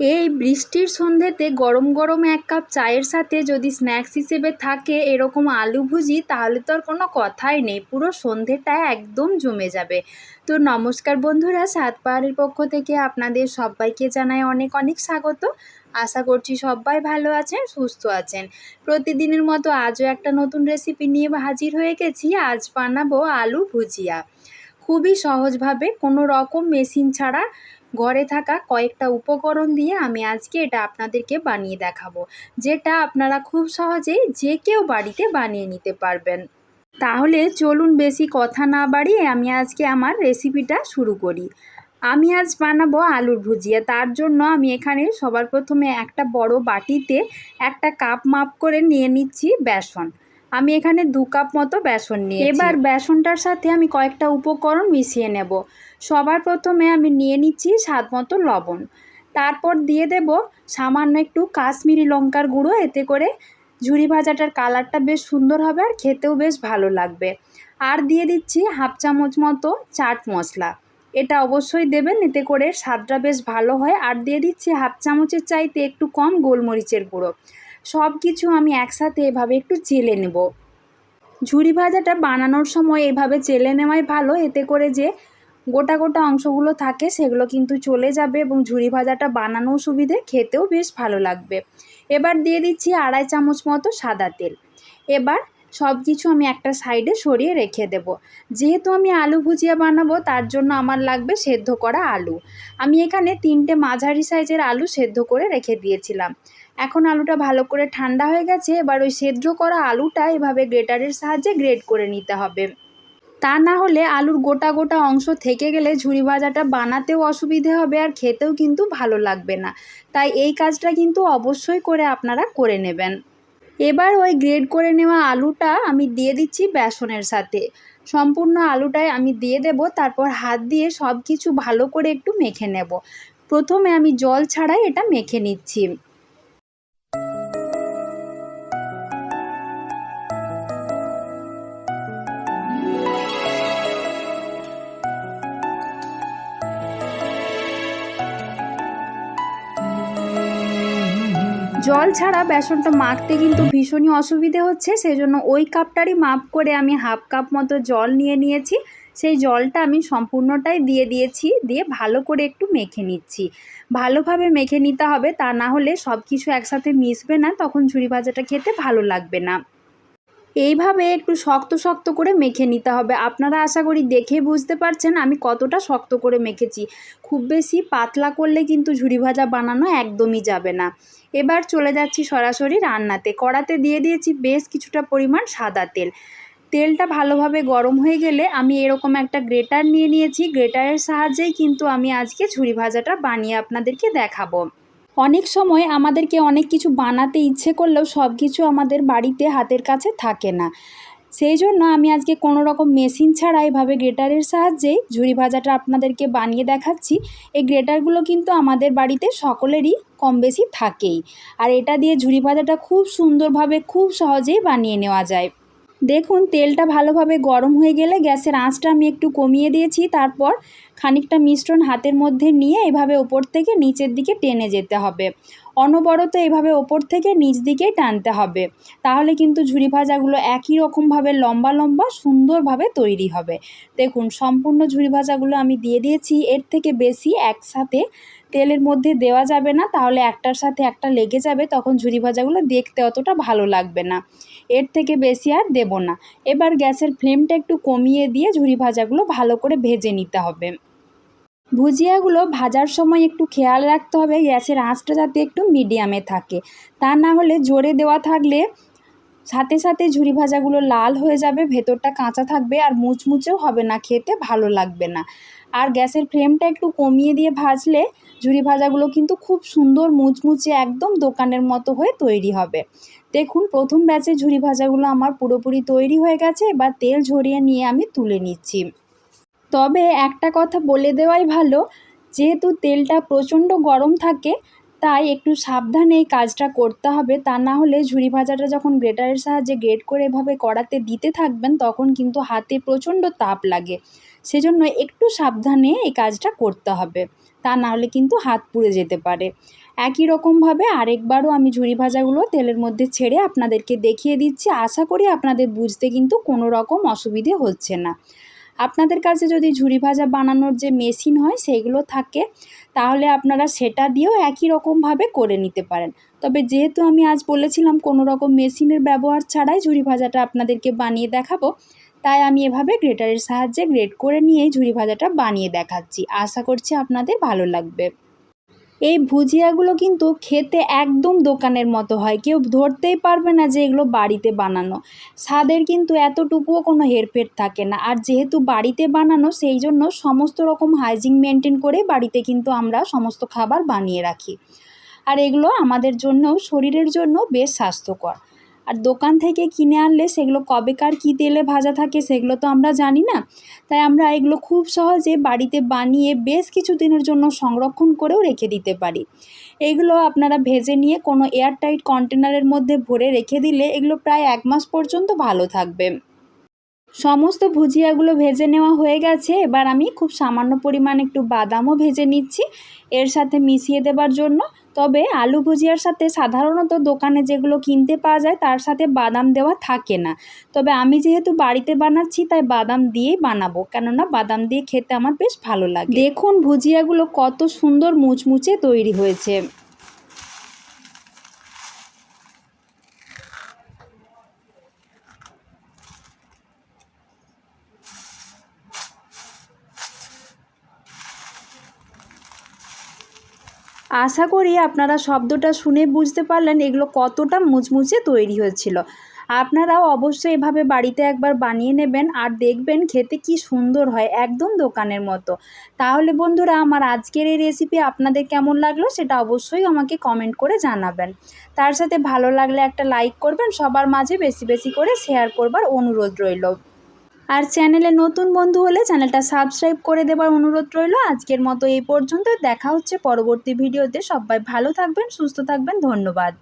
এই বৃষ্টির সন্ধেতে গরম গরম এক কাপ চায়ের সাথে যদি স্ন্যাক্স হিসেবে থাকে এরকম আলু ভুজি, তাহলে তো আর কোনো কথাই নেই। পুরো সন্ধ্যেটা একদম জমে যাবে। তো নমস্কার বন্ধুরা, সাত পাহাড়ের পক্ষ থেকে আপনাদের সবাইকে জানাই অনেক অনেক স্বাগত। আশা করছি সবাই ভালো আছেন, সুস্থ আছেন। প্রতিদিনের মতো আজও একটা নতুন রেসিপি নিয়ে হাজির হয়ে গেছি। আজ বানাবো আলু ভুজিয়া। খুবই সহজভাবে কোনো রকম মেশিন ছাড়া ঘরে থাকা কয়েকটা উপকরণ দিয়ে আমি আজকে এটা আপনাদেরকে বানিয়ে দেখাবো, যেটা আপনারা খুব সহজেই যে কেউ বাড়িতে বানিয়ে নিতে পারবেন। তাহলে চলুন বেশি কথা না বাড়িয়ে আমি আজকে আমার রেসিপিটা শুরু করি। আমি আজ বানাবো আলুর ভুজিয়া তার জন্য আমি এখানে সবার প্রথমে একটা বড় বাটিতে একটা কাপ মাপ করে নিয়ে নিচ্ছি বেসন। আমি এখানে দু কাপ মতো বেসন নিয়ে এবার বেসনটার সাথে আমি কয়েকটা উপকরণ মিশিয়ে নেব। সবার প্রথমে আমি নিয়ে নিচ্ছি স্বাদ মতো লবণ। তারপর দিয়ে দেব সামান্য একটু কাশ্মীরি লঙ্কার গুঁড়ো, এতে করে ঝুরি ভাজাটার কালারটা বেশ সুন্দর হবে আর খেতেও বেশ ভালো লাগবে। আর দিয়ে দিচ্ছি হাফ চামচ মতো চাট মশলা। এটা অবশ্যই দেবেন, এতে করে স্বাদটা বেশ ভালো হয়। আর দিয়ে দিচ্ছি হাফ চামচের চাইতে একটু কম গোলমরিচের গুঁড়ো। সব কিছু আমি একসাথে এভাবে একটু চেলে নেব। ঝুরি ভাজাটা বানানোর সময় এভাবে চেলে নেওয়াই ভালো, এতে করে যে গোটা গোটা অংশগুলো থাকে সেগুলো কিন্তু চলে যাবে এবং ঝুরি ভাজাটা বানানোও সুবিধে, খেতেও বেশ ভালো লাগবে। এবার দিয়ে দিচ্ছি আড়াই চামচ মতো সাদা তেল। এবার সব কিছু আমি একটা সাইডে সরিয়ে রেখে দেব। যেহেতু আমি আলু ভুজিয়া বানাবো, তার জন্য আমার লাগবে সেদ্ধ করা আলু। আমি এখানে তিনটে মাঝারি সাইজের আলু সেদ্ধ করে রেখে দিয়েছিলাম। এখন আলুটা ভালো করে ঠান্ডা হয়ে গেছে, এবার ওই সেদ্ধ করা আলুটা এভাবে গ্রেটারের সাহায্যে গ্রেট করে নিতে হবে। তা না হলে আলুর গোটা গোটা অংশ থেকে গেলে ঝুরি ভাজাটা বানাতেও অসুবিধে হবে আর খেতেও কিন্তু ভালো লাগবে না। তাই এই কাজটা কিন্তু অবশ্যই করে আপনারা করে নেবেন। এবার ওই গ্রেড করে নেওয়া আলুটা আমি দিয়ে দিচ্ছি বেসনের সাথে। সম্পূর্ণ আলুটাই আমি দিয়ে দেব, তারপর হাত দিয়ে সব কিছু ভালো করে একটু মেখে নেব। প্রথমে আমি জল ছাড়াই এটা মেখে নিচ্ছি। জল ছাড়া বেসনটা মাখতে কিন্তু ভীষণই অসুবিধে হচ্ছে সেই জন্য ওই কাপটারই মাপ করে আমি হাফ কাপ মতো জল নিয়ে নিয়েছি। সেই জলটা আমি সম্পূর্ণটাই দিয়ে দিয়েছি, দিয়ে ভালো করে একটু মেখে নিচ্ছি। ভালোভাবে মেখে নিতে হবে, তা না হলে সব কিছু একসাথে মিশবে না, তখন ঝুড়ি ভাজাটা খেতে ভালো লাগবে না। এইভাবে একটু শক্ত শক্ত করে মেখে নিতে হবে। আপনারা আশা করি দেখে বুঝতে পারছেন আমি কতটা শক্ত করে মেখেছি। খুব বেশি পাতলা করলে কিন্তু ঝুড়ি ভাজা বানানো একদমই যাবে না। এবার চলে যাচ্ছি সরাসরি রান্নাতে। কড়াতে দিয়ে দিয়েছি বেশ কিছুটা পরিমাণ সাদা তেল। তেলটা ভালোভাবে গরম হয়ে গেলে আমি এরকম একটা গ্রেটার নিয়ে নিয়েছি। গ্রেটারের সাহায্যেই কিন্তু আমি আজকে ঝুড়ি ভাজাটা বানিয়ে আপনাদেরকে দেখাবো। অনেক সময় আমাদেরকে অনেক কিছু বানাতে ইচ্ছে করলেও সব কিছু আমাদের বাড়িতে হাতের কাছে থাকে না। সেই জন্য আমি আজকে কোনো রকম মেশিন ছাড়া এভাবে গ্রেটারের সাহায্যেই ঝুড়ি ভাজাটা আপনাদেরকে বানিয়ে দেখাচ্ছি। এই গ্রেটারগুলো কিন্তু আমাদের বাড়িতে সকলেরই কম বেশি থাকেই। আর এটা দিয়ে ঝুড়ি ভাজাটা খুব সুন্দরভাবে, খুব সহজেই বানিয়ে নেওয়া যায়। দেখুন, তেলটা ভালোভাবে গরম হয়ে গেলে গ্যাসের আঁচটা আমি একটু কমিয়ে দিয়েছি। তারপর খানিকটা মিশ্রণ হাতের মধ্যে নিয়ে এভাবে ওপর থেকে নিচের দিকে টেনে যেতে হবে। অনবরত এভাবে ওপর থেকে নিচ দিকেই টানতে হবে। তাহলে কিন্তু ঝুরি ভাজাগুলো একই রকমভাবে লম্বা লম্বা সুন্দরভাবে তৈরি হবে। দেখুন, সম্পূর্ণ ঝুরি ভাজাগুলো আমি দিয়ে দিয়েছি। এর থেকে বেশি একসাথে তেলের মধ্যে দেওয়া যাবে না। তাহলে একটার সাথে একটা লেগে যাবে, তখন ঝুরি ভাজাগুলো দেখতে অতটা ভালো লাগবে না। এর থেকে বেশি আর দেব না। এবার গ্যাসের ফ্লেমটা একটু কমিয়ে দিয়ে ঝুরি ভাজাগুলো ভালো করে ভেজে নিতে হবে। ভুজিয়াগুলো ভাজার সময় একটু খেয়াল রাখতে হবে। গ্যাসের আঁচটা যাতে একটু মিডিয়ামে থাকে। তা না হলে জোরে দেওয়া থাকলে সাথে সাথে ঝুরি ভাজাগুলো লাল হয়ে যাবে, ভেতরটা কাঁচা থাকবে আর মুচমুচেও হবে না, খেতে ভালো লাগবে না। আর গ্যাসের ফ্লেমটা একটু কমিয়ে দিয়ে ভাজলে ঝুরি ভাজাগুলো কিন্তু খুব সুন্দর মুচমুচে একদম দোকানের মতো হয়ে তৈরি হবে। দেখুন, প্রথম ব্যাচে ঝুরি ভাজাগুলো আমার পুরোপুরি তৈরি হয়ে গেছে। এবার তেল ঝরিয়ে নিয়ে আমি তুলে নিচ্ছি। তবে একটা কথা বলে দেওয়াই ভালো, যেহেতু তেলটা প্রচণ্ড গরম থাকে, তাই একটু সাবধানে এই কাজটা করতে হবে। তা না হলে ঝুরি ভাজাটা যখন গ্রেটারের সাহায্যে গ্রেট করে এভাবে কড়াতে দিতে থাকবেন, তখন কিন্তু হাতে প্রচণ্ড তাপ লাগে। সেজন্য একটু সাবধানে এই কাজটা করতে হবে। তা না হলে কিন্তু হাত পুড়ে যেতে পারে। একই রকমভাবে আরেকবারও আমি ঝুরি ভাজাগুলো তেলের মধ্যে ছেড়ে আপনাদেরকে দেখিয়ে দিচ্ছি। আশা করি আপনাদের বুঝতে কিন্তু কোনো রকম অসুবিধে হচ্ছে না। আপনাদের কাছে যদি ঝুরি ভাজা বানানোর যে মেশিন হয় সেইগুলো থাকে, তাহলে আপনারা সেটা দিয়েও একই রকমভাবে করে নিতে পারেন। তবে যেহেতু আমি আজ বলেছিলাম কোনো রকম মেশিনের ব্যবহার ছাড়াই ঝুরি ভাজাটা আপনাদেরকে বানিয়ে দেখাবো, তাই আমি এভাবে গ্রেটারের সাহায্যে গ্রেট করে নিয়ে ঝুরি ভাজাটা বানিয়ে দেখাচ্ছি। আশা করছি আপনাদের ভালো লাগবে। এই ভুজিয়াগুলো কিন্তু খেতে একদম দোকানের মতো হয়। কেউ ধরতেই পারবে না যে এগুলো বাড়িতে বানানো। স্বাদের কিন্তু এতটুকুও কোনো হেরফের থাকে না। আর যেহেতু বাড়িতে বানানো, সেই জন্য সমস্ত রকম হাইজিন মেনটেন করে বাড়িতে কিন্তু আমরা সমস্ত খাবার বানিয়ে রাখি। আর এগুলো আমাদের জন্য শরীরের জন্য বেশ স্বাস্থ্যকর। আর দোকান থেকে কিনে আনলে সেগুলো কবেকার কি তেলে ভাজা থাকে সেগুলো তো আমরা জানি না। তাই আমরা এগুলো খুব সহজে বাড়িতে বানিয়ে বেশ কিছু দিনের জন্য সংরক্ষণ করেও রেখে দিতে পারি। এগুলো আপনারা ভেজে নিয়ে কোনো এয়ারটাইট কন্টেনারের মধ্যে ভরে রেখে দিলে এগুলো প্রায় এক মাস পর্যন্ত ভালো থাকবে। সমস্ত ভুজিয়াগুলো ভেজে নেওয়া হয়ে গেছে। এবার আমি খুব সামান্য পরিমাণ একটু বাদামও ভেজে নিচ্ছি এর সাথে মিশিয়ে দেবার জন্য। তবে আলু ভুজিয়ার সাথে সাধারণত দোকানে যেগুলো কিনতে পাওয়া যায় তার সাথে বাদাম দেওয়া থাকে না। তবে আমি যেহেতু বাড়িতে বানাচ্ছি তাই বাদাম দিয়েই বানাবো। কেননা বাদাম দিয়ে খেতে আমার বেশ ভালো লাগে। দেখুন ভুজিয়াগুলো কত সুন্দর মুচমুচে তৈরি হয়েছে। আশা করি আপনারা শব্দটা শুনে বুঝতে পারলেন এগুলো কতটা মুচমুচে তৈরি হয়েছিল। আপনারাও অবশ্যই এভাবে বাড়িতে একবার বানিয়ে নেবেন আর দেখবেন খেতে কি সুন্দর হয় একদম দোকানের মতো। তাহলে বন্ধুরা, আমার আজকের এই রেসিপি আপনাদের কেমন লাগল সেটা অবশ্যই আমাকে কমেন্ট করে জানাবেন। তার সাথে ভালো লাগলে একটা লাইক করবেন, সবার মাঝে বেশি বেশি করে শেয়ার করবার অনুরোধ রইল। আর চ্যানেলে নতুন বন্ধু হলে চ্যানেলটা সাবস্ক্রাইব করে দেবার অনুরোধ রইল। আজকের মতো এই পর্যন্ত দেখা হচ্ছে পরবর্তী ভিডিওতে। সবাই ভালো থাকবেন, সুস্থ থাকবেন। ধন্যবাদ।